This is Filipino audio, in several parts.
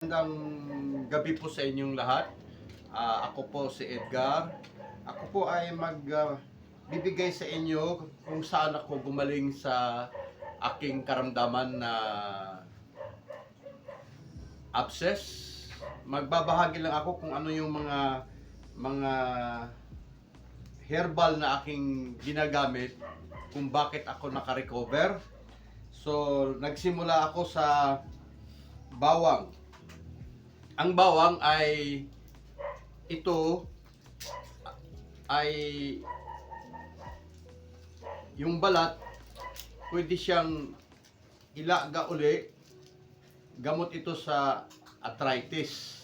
Magandang gabi po sa inyong lahat. Ah, ako po si Edgar. Ako po ay mag ah, bibigay sa inyo kung saan ako gumaling sa aking karamdaman na abscess. Magbabahagi lang ako kung ano yung mga mga herbal na aking ginagamit kung bakit ako nakarecover. So, nagsimula ako sa bawang. Ang bawang ay ito ay yung balat pwede siyang ilaga uli gamot ito sa arthritis.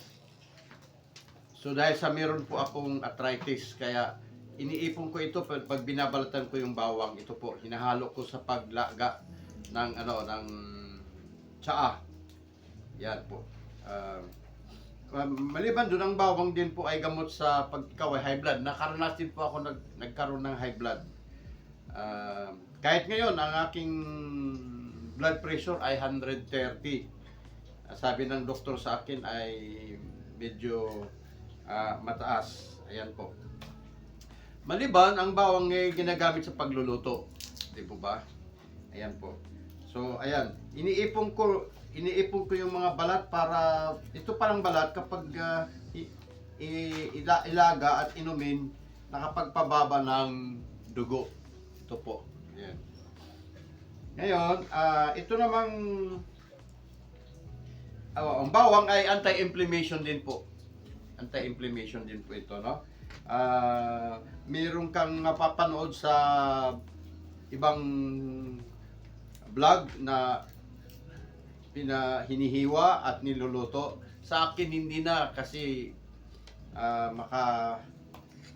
So dahil sa meron po akong arthritis kaya iniipon ko ito pag binabalatan ko yung bawang ito po hinahalo ko sa paglaga ng ano ng tsaa. Yan po. Ah, Um, maliban doon, ang bawang din po ay gamot sa pag ikaw ay high blood. Nakaranas din po ako nag, nagkaroon ng high blood. Uh, kahit ngayon, ang aking blood pressure ay 130. Uh, sabi ng doktor sa akin ay medyo ah, mataas. Ayan po. Maliban, ang bawang ay ginagamit sa pagluluto. Di po ba? Ayan po. So, ayan. Iniipon ko iniipon ko yung mga balat para ito parang balat kapag ah, i- i- ila- ilaga at inumin nakapagpababa ng dugo. Ito po. Ayan. Ngayon, ah, ito namang oh, ang bawang ay anti-inflammation din po. Anti-inflammation din po ito, no? Ah, meron kang mapapanood sa ibang vlog na pina hinihiwa at niluluto. Sa akin hindi na kasi ah, maka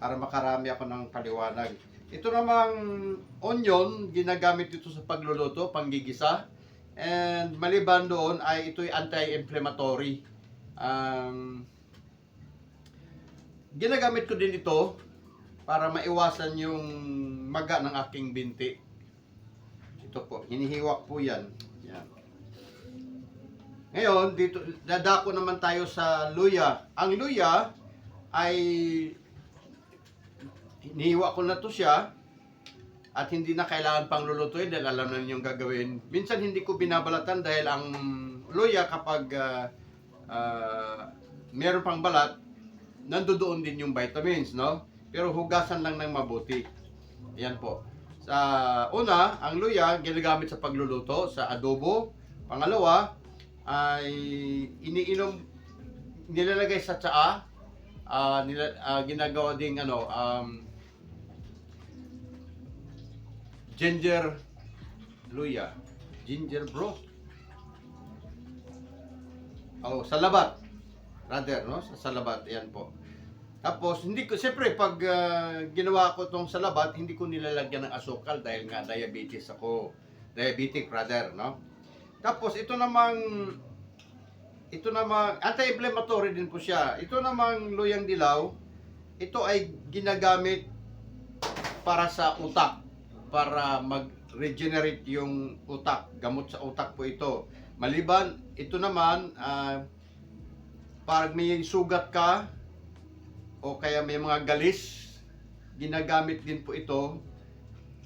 para makarami ako ng paliwanag. Ito namang onion, ginagamit ito sa pagluluto, panggigisa. And maliban doon ay ito'y anti-inflammatory. Um, ginagamit ko din ito para maiwasan yung maga ng aking binti. Ito po, hinihiwak po yan. Ngayon, dito, dadako naman tayo sa luya. Ang luya ay hinihiwa ko na to siya at hindi na kailangan pang lulutuin dahil alam na ninyong gagawin. Minsan hindi ko binabalatan dahil ang luya kapag ah, ah, meron pang balat, nandoon din yung vitamins, no? Pero hugasan lang ng mabuti. Ayan po. Sa una, ang luya ginagamit sa pagluluto, sa adobo. Pangalawa, ay iniinom nilalagay sa tsaa ah nila, ah, ginagawa ding ano um, ginger luya. Ginger bro. Oh salabat rather no? Sa salabat yan po. Tapos hindi ko siyempre pag ah, ginawa ko tong salabat hindi ko nilalagyan ng asukal dahil nga diabetes ako. Diabetic rather no tapos ito namang ito namang anti-inflammatory din po siya. Ito namang luyang dilaw, ito ay ginagamit para sa utak, para mag-regenerate yung utak, gamot sa utak po ito. Maliban, ito naman, ah, pag may sugat ka, o kaya may mga galis, ginagamit din po ito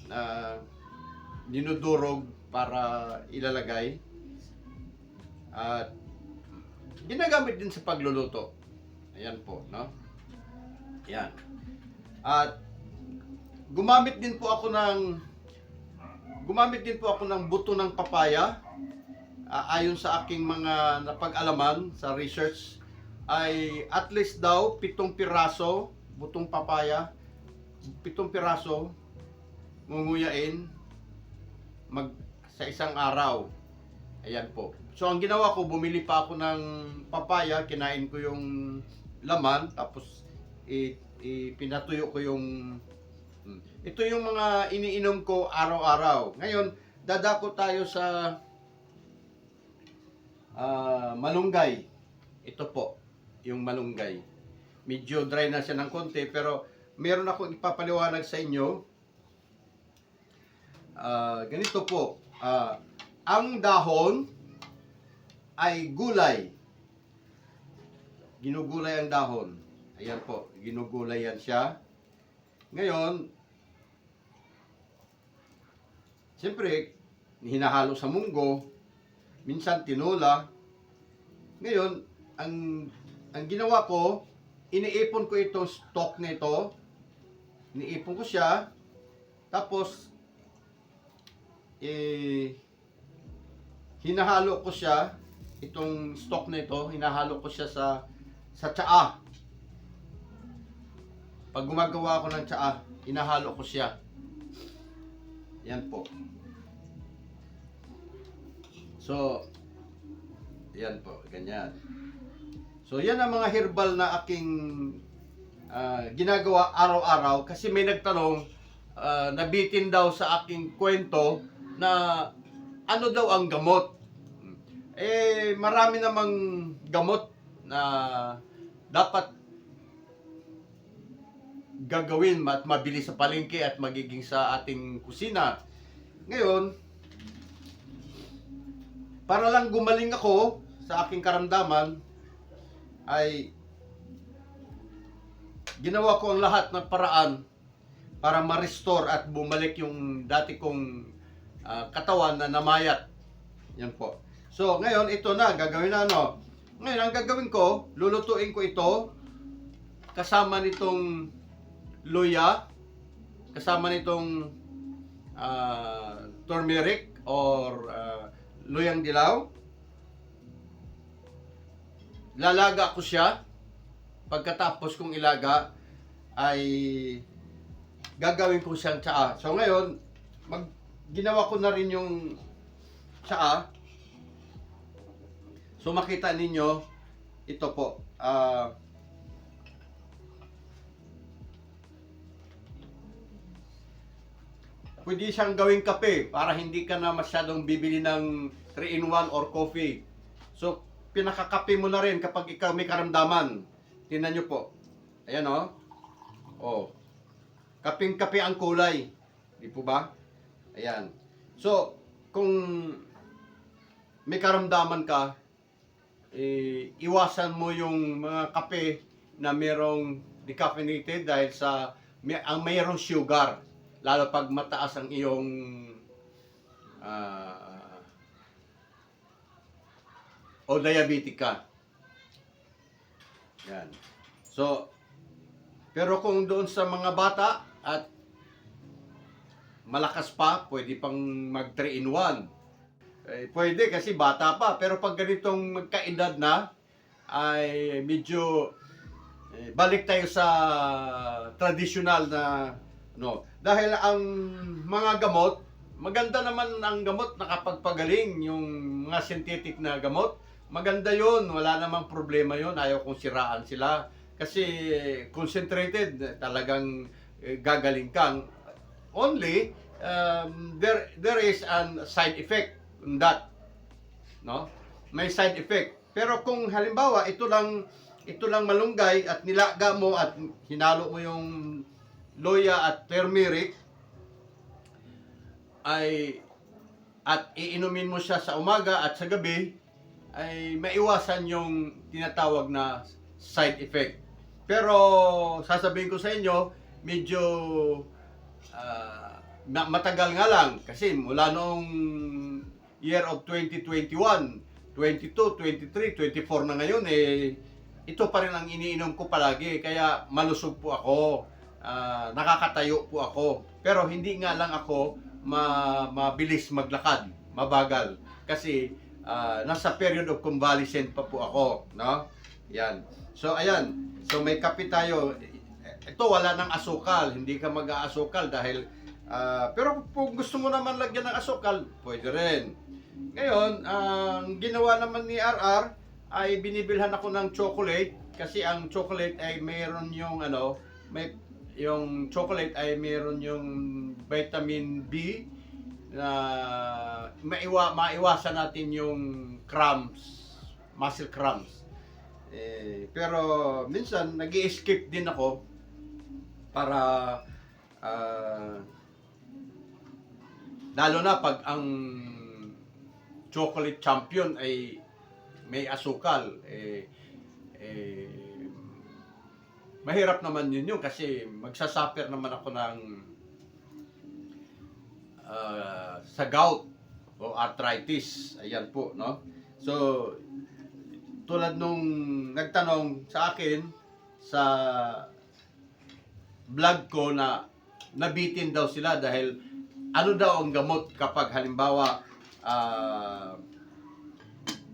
na dinudurog para ilalagay. At ginagamit din sa pagluluto. Ayan po, no? Ayan. At gumamit din po ako ng gumamit din po ako ng buto ng papaya. Ah, ayon sa aking mga napag-alaman sa research ay at least daw pitong piraso butong papaya pitong piraso ngunguyain mag sa isang araw. Ayan po. So ang ginawa ko, bumili pa ako ng papaya, kinain ko yung laman, tapos i, i- pinatuyo ko yung Hmm. ito yung mga iniinom ko araw-araw. Ngayon, dadako tayo sa ah, malunggay. Ito po, yung malunggay. Medyo dry na siya ng konti, pero meron akong ipapaliwanag sa inyo. Ah, ganito po, ah, ang dahon ay gulay. ginugulay ang dahon. Ayan po, ginugulay yan siya. Ngayon, siyempre, hinahalo sa munggo, minsan tinola. Ngayon, ang ang ginawa ko, iniipon ko itong stock nito. Iniipon ko siya. Tapos, eh, hinahalo ko siya, itong stock na ito, hinahalo ko siya sa sa tsaa. Pag gumagawa ako ng tsaa, hinahalo ko siya. Yan po. So, yan po, ganyan. So, yan ang mga herbal na aking ah, ginagawa araw-araw kasi may nagtanong, ah, nabitin daw sa aking kwento na ano daw ang gamot. Eh, marami namang gamot na dapat gagawin at mabilis sa palengke at magiging sa ating kusina. Ngayon, para lang gumaling ako sa aking karamdaman, ay ginawa ko ang lahat ng paraan para ma-restore at bumalik yung dati kong ah, katawan na namayat. Yan po. So, ngayon, ito na, gagawin na ano. Ngayon, ang gagawin ko, lulutuin ko ito kasama nitong luya, kasama nitong ah, turmeric or ah, luyang dilaw. Lalaga ko siya. Pagkatapos kong ilaga, ay gagawin ko siyang tsaa. So ngayon, mag, ginawa ko na rin yung tsaa. So makita ninyo, ito po. ah pwede siyang gawing kape para hindi ka na masyadong bibili ng 3-in-1 or coffee. So, pinakakape mo na rin kapag ikaw may karamdaman. Tingnan nyo po. Ayan o. Oh. Kaping-kape ang kulay. Di po ba? Ayan. So, kung may karamdaman ka, eh, iwasan mo yung mga kape na merong decaffeinated dahil sa may, ang mayroong sugar lalo pag mataas ang iyong ah, o diabetic ka. Yan. So, pero kung doon sa mga bata at malakas pa, pwede pang mag 3 in 1. Eh, pwede kasi bata pa. Pero pag ganitong magkaedad na, ay medyo eh, balik tayo sa traditional na no. Dahil ang mga gamot maganda naman ang gamot nakapagpagaling yung mga synthetic na gamot. Maganda yon wala namang problema yon ayaw kong siraan sila. Kasi concentrated talagang eh, gagaling kang. Only um, there there is an side effect that no may side effect pero kung halimbawa ito lang ito lang malunggay at nilaga mo at hinalo mo yung loya at turmeric ay at iinumin mo siya sa umaga at sa gabi ay maiwasan yung tinatawag na side effect. Pero sasabihin ko sa inyo, medyo ma- matagal nga lang kasi mula noong year of 2021, 22, 23, 24 na ngayon eh ito pa rin ang iniinom ko palagi kaya malusog po ako, ah, nakakatayo po ako. Pero hindi nga lang ako ma mabilis maglakad, mabagal kasi ah, nasa period of convalescent pa po ako, no? Yan. So ayan, so may kape tayo. Ito wala ng asukal, hindi ka mag-aasukal dahil ah, pero kung gusto mo naman lagyan ng asukal, pwede rin. Ngayon, ang ginawa naman ni RR ay binibilhan ako ng chocolate kasi ang chocolate ay mayroon yung ano, may yung chocolate ay mayroon yung vitamin B na maiwa maiwasan natin yung cramps, muscle cramps. Eh, pero minsan nag skip din ako para ah, lalo na pag ang chocolate champion ay may asukal eh, eh mahirap naman yun yun kasi magsasuffer naman ako ng ah, sa gout o arthritis. Ayan po, no? So, tulad nung nagtanong sa akin sa vlog ko na nabitin daw sila dahil ano daw ang gamot kapag halimbawa ah,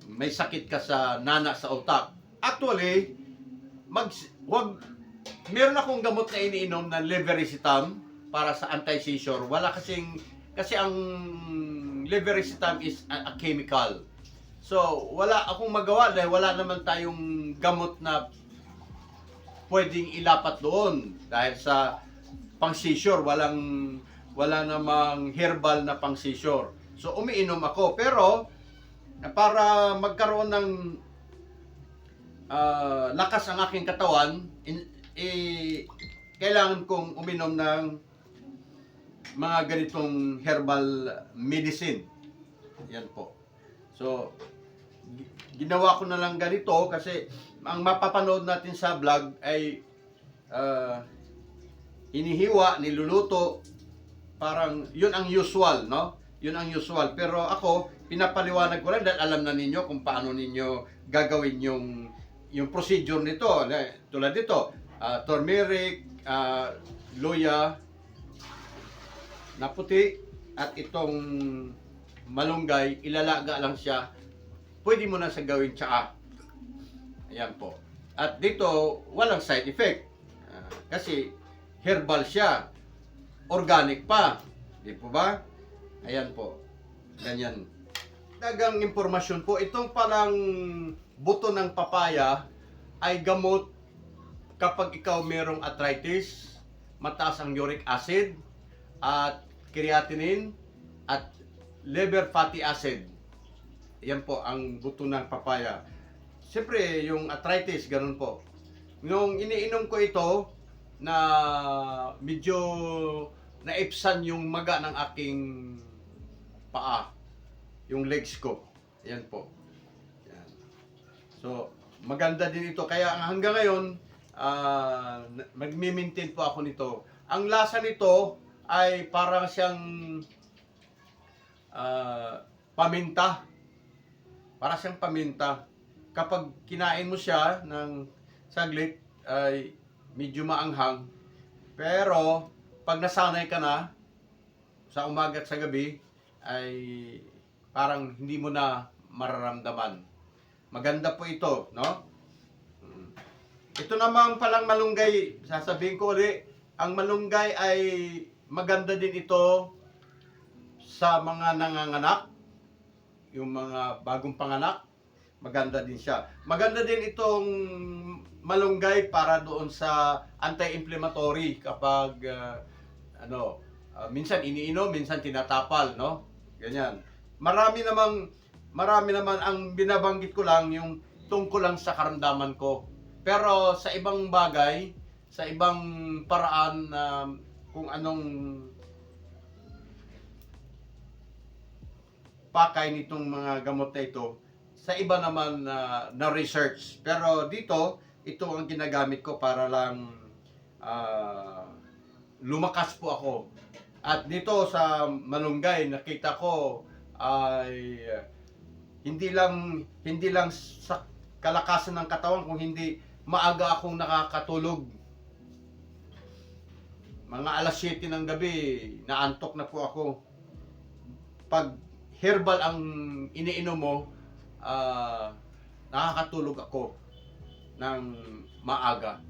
may sakit ka sa nana sa utak. Actually, mag wag meron akong gamot na iniinom na levetiracetam para sa anti-seizure. Wala kasing kasi ang levetiracetam is a, a chemical. So, wala akong magawa dahil wala naman tayong gamot na pwedeng ilapat doon dahil sa pang-seizure, walang wala namang herbal na pang-seizure. So, umiinom ako. Pero, para magkaroon ng ah, lakas ang aking katawan, in, eh, kailangan kong uminom ng mga ganitong herbal medicine. Yan po. So, gi- ginawa ko na lang ganito kasi ang mapapanood natin sa vlog ay ah, hinihiwa, niluluto, parang yun ang usual, no? Yun ang usual. Pero ako, pinapaliwanag ko lang dahil alam na ninyo kung paano ninyo gagawin yung yung procedure nito. Tulad dito, ah, turmeric, ah, luya, na puti, at itong malunggay, ilalaga lang siya. Pwede mo na sa gawin tsaa. Ayan po. At dito, walang side effect. Ah, kasi herbal siya. Organic pa. Di po ba? Ayan po. Ganyan. Dagang impormasyon po. Itong palang buto ng papaya ay gamot kapag ikaw merong arthritis, mataas ang uric acid, at creatinine, at liver fatty acid. Yan po ang buto ng papaya. Siyempre, yung arthritis, ganun po. Nung iniinom ko ito, na medyo naipsan yung maga ng aking paa. Yung legs ko. Yan po. Yan. So, maganda din ito. Kaya hanggang ngayon, ah, magmi-maintain po ako nito. Ang lasa nito ay parang siyang ah, paminta. Para siyang paminta. Kapag kinain mo siya ng saglit, ay medyo maanghang. Pero, pag nasanay ka na, sa umaga at sa gabi, ay parang hindi mo na mararamdaman. Maganda po ito, no? Ito namang palang malunggay, sasabihin ko ulit, ang malunggay ay maganda din ito sa mga nanganganak, yung mga bagong panganak, maganda din siya. Maganda din itong malunggay para doon sa anti-inflammatory kapag ah, ano, ah, minsan iniinom, minsan tinatapal, no? Ganyan. Marami namang marami naman ang binabanggit ko lang yung tungkol lang sa karamdaman ko. Pero sa ibang bagay, sa ibang paraan na kung anong pakay nitong mga gamot na ito, sa iba naman na na research. Pero dito, ito ang ginagamit ko para lang ah, lumakas po ako. At dito sa malunggay, nakita ko ay hindi lang hindi lang sa kalakasan ng katawan kung hindi maaga akong nakakatulog. Mga alas 7 ng gabi, naantok na po ako. Pag herbal ang iniinom mo, ah, nakakatulog ako ng maaga.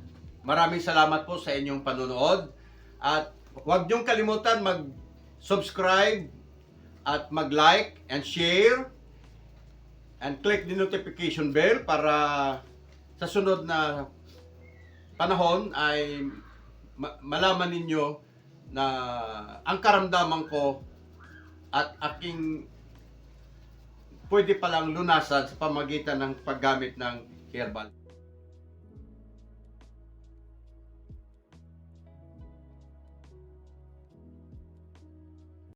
Maraming salamat po sa inyong panonood at huwag niyong kalimutan mag-subscribe at mag-like and share and click the notification bell para sa sunod na panahon ay ma- malaman ninyo na ang karamdaman ko at aking pwede palang lunasan sa pamagitan ng paggamit ng herbal.